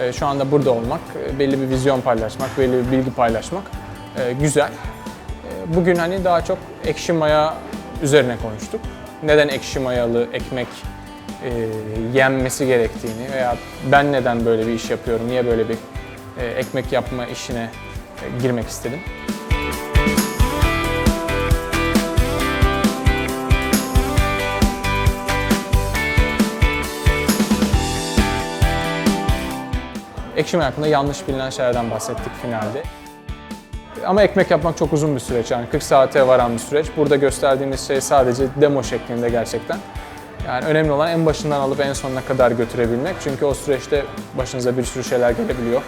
E, Şu anda burada olmak, e, belli bir vizyon paylaşmak, belli bir bilgi paylaşmak e, güzel. E, Bugün hani daha çok ekşi maya üzerine konuştuk. Neden ekşi mayalı ekmek e, yenmesi gerektiğini veya ben neden böyle bir iş yapıyorum, niye böyle bir ekmek yapma işine girmek istedim. Ekşi hakkında yanlış bilinen şeylerden bahsettik finalde. Ama ekmek yapmak çok uzun bir süreç yani 40 saate varan bir süreç. Burada gösterdiğimiz şey sadece demo şeklinde gerçekten. Yani önemli olan en başından alıp en sonuna kadar götürebilmek. Çünkü o süreçte başınıza bir sürü şeyler gelebiliyor.